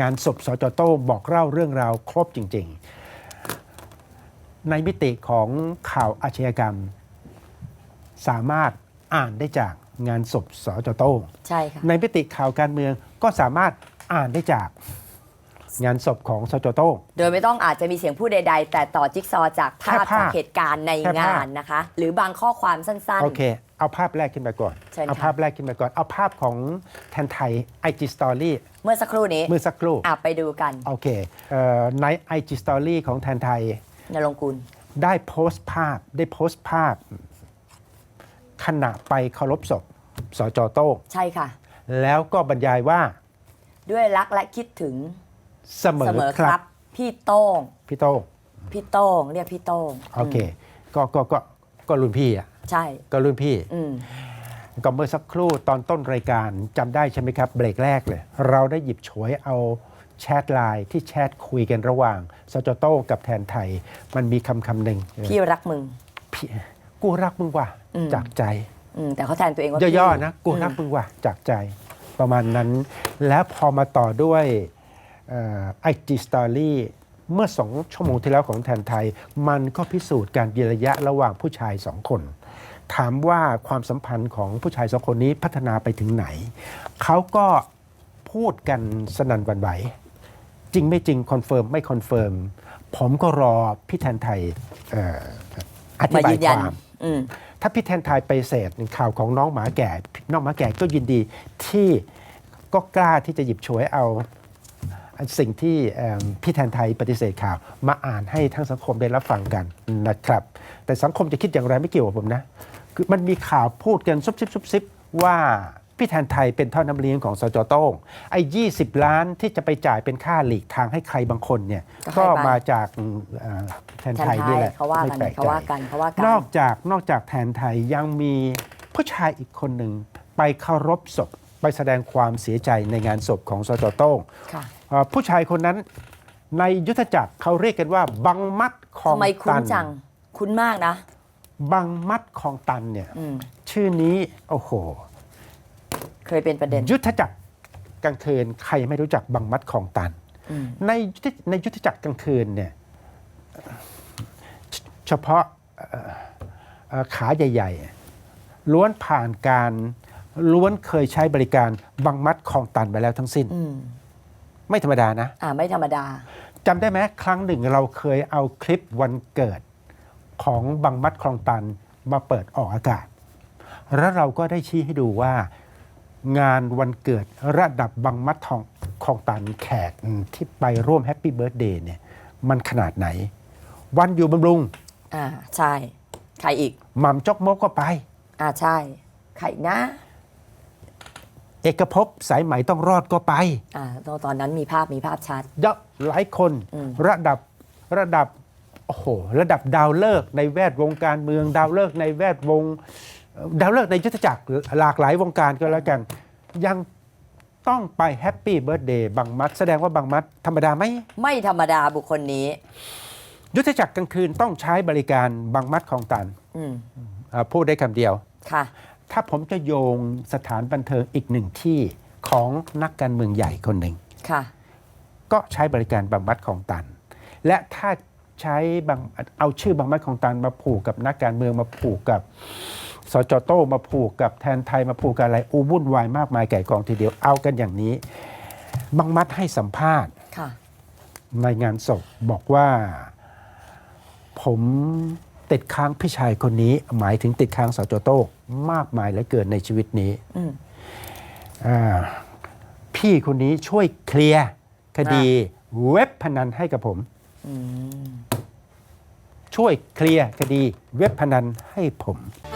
งานศพสจโต้งบอกเล่าเรื่องราวครบจริง ๆ ในมิติของข่าวอาชญากรรม สามารถอ่านได้จากงานศพสจโต้งใช่ค่ะในมิติข่าวการเมืองก็สามารถอ่านได้จากงานศพของสจโต้งโดยไม่ต้องอาจจะมีเสียงพูดใด ๆ แต่ต่อจิ๊กซอว์จากภาพแค่ภาพจากเหตุการณ์ในแค่ภาพงานนะคะ หรือบางข้อความสั้นโอเค เอาภาพแรกขึ้นมาก่อน เชิญค่ะ เอาภาพแรกขึ้นมาก่อน เอาภาพของแทนไทย IG Story ๆเมื่อสักครู่นี้เมื่อสักครู่ อะไปดูกันโอเคเอ่อใน IG Story ของแทนไทย นรงค์กุล ได้โพสต์ภาพได้โพสต์ภาพ ขณะไปเคารพศพสจโต้งใช่ค่ะ แล้วก็บรรยายว่าด้วยรักและคิดถึงเสมเสอมอคครัรับบพี่โต้งพี่โต้งพี่โต้งเรียกพี่โต้งโอเค ก็ก็ก็ก็รุ่นพี่อะ ใช่ก็รุ่นพี่อืม ก็เมื่อสักครู่ตอนต้นรายการจำได้ใช่ไหมครับ เบรกแรกเลย เราได้หยิบฉวยเอาแชทไลน์ที่แชทคุยกันระหว่างสจโต้งกับแทนไทย มันมีคำคำหนึ่งพี่รักมึง พี่กูรักมึงว่ะอืม จากใจ อืมแต่เขาแทนตัวเองว่าย่อพี่ๆนะกูรักมึงว่ะจากใจประมาณนั้น แล้วพอมาต่อด้วยไอจีสตอรี่ เมื่อสองชั่วโมงที่แล้วของแทนไทย มันก็พิสูจน์การเยียระยะระหว่างผู้ชายสองคน ถามว่าความสัมพันธ์ของผู้ชายสองคนนี้พัฒนาไปถึงไหน เขาก็พูดกันสนั่นหวันไหว จริงไม่จริงคอนเฟิร์มไม่คอนเฟิร์มผมก็รอพี่แทนไทยเอ่ออธิมาบายยืนยันความอืมถ้าพี่แทนไทยไปเสดข่าวของน้องหมาแก่ น้องหมาแก่ก็ยินดีที่ก็กล้าที่จะหยิบฉวยเอา สิ่งที่เอิ่มพี่แทนไทยปฏิเสธข่าว มาอ่านให้ทั้งสังคมได้รับฟังกันนะครับ แต่สังคมจะคิดอย่างไรไม่เกี่ยวกับผมนะคือมันมีข่าวพูดกันซุบซิบซุบซิบว่าพี่แทนไทยเป็นท่อน้ำเลี้ยงของสจโต้งไอ้20ล้านที่จะไปจ่ายเป็นค่าหลีกทางให้ใครบางคนเนี่ยก็ให้ก็ไปมาจากเอ่อแทนแทนไทยไทนี่ยแหละเขาว่าไม่กันแปลกเขาใจว่ากันเขาว่ากันนอกจากนอกจากแทนไทยยังมีผู้ชายอีกคนหนึ่งไปเคารพศพไปแสดงความเสียใจในงานศพของสจโต้งค่ะเอ่อ ผู้ชายคนนั้นในยุทธจักรเขาเรียกกันว่า บังมัดคลองทำไมคุ้ตันนจัง คุ้นมากนะ บังมัดคลองตันเนี่ยอืม ชื่อนี้โอ้โห เคยเป็นประเด็น ยุทธจักรกลางคืนใครไม่รู้จักบังมัดคลองตัน อืม ในยุทธในยุทธจักรกลางคืนเนี่ยเฉเฉพาะเอ่อเอ่อขาใหญ่ๆ ล้วนผ่านการล้วนเคยใช้บริการบังมัดคลองตันไปแล้วทั้งสิ้น อืม ไม่ธรรมดานะ อ่าไม่ธรรมดา จำได้ไหมครั้งหนึ่งเราเคยเอาคลิปวันเกิดของบังมัดคลองตันมาเปิดออกอากาศ แล้วเราก็ได้ชี้ให้ดูว่า งานวันเกิดระดับบังมัดทองคลองตันแขกที่ไปร่วมแฮปปี้เบิร์ดเดย์เนี่ยมันขนาดไหน วันอยู่บำรุงอ่าใช่ ใครอีกหม่ำจกมกก็ไป อ่าใช่ ใครอีกนะ เอกภพสายไหมต้องรอดก็ไปอ่าตอนตอนนั้นมีภาพมีภาพชัด เยอะหลายคนอืม ระดับระดับโอ้โหระดับดาวเลิกษ์ในแวดวงการเมือง ดาวเลิกษ์ในแวดวงเอ่อดาวเลิกษ์ในยุทธจักรหลากหลายวงการก็แล้วกัน ยังต้องไปแฮปปี้เบิร์ดเดย์บางมัด แสดงว่าบางมัดธรรมดาไหม ไม่ธรรมดาบุคคลนี้ ยุทธจักรกลางคืนต้องใช้บริการบางมัดของตันอืมอ่าพูดได้คำเดียว ค่ะ ถ้าผมจะโยงสถานบันเทิงอีกหนึ่งที่ของนักการเมืองใหญ่คนหนึ่งค่ะ ก็ใช้บริการบางมัดของตัน และถ้าใช้บางเอาชื่อบางมัดของตันมาผูกกับนักการเมืองมาผูกกับสจโต้มาผูกกับแทนไทยมาผูกกับอะไรอูวุ่นวายมากมายแก่กองทีเดียวเอากันอย่างนี้ บางมัดให้สัมภาษณ์ค่ะในงานศพบอกว่าผม ติดค้างพี่ชายคนนี้ หมายถึงติดค้างสจโต้มากมายเหลือเกินในชีวิตนี้อืมอ่าพี่คนนี้ช่วยเคลียร์คดีเว็บพนันให้กับผมอืมช่วยเคลียร์คดีเว็บพนันให้ผมค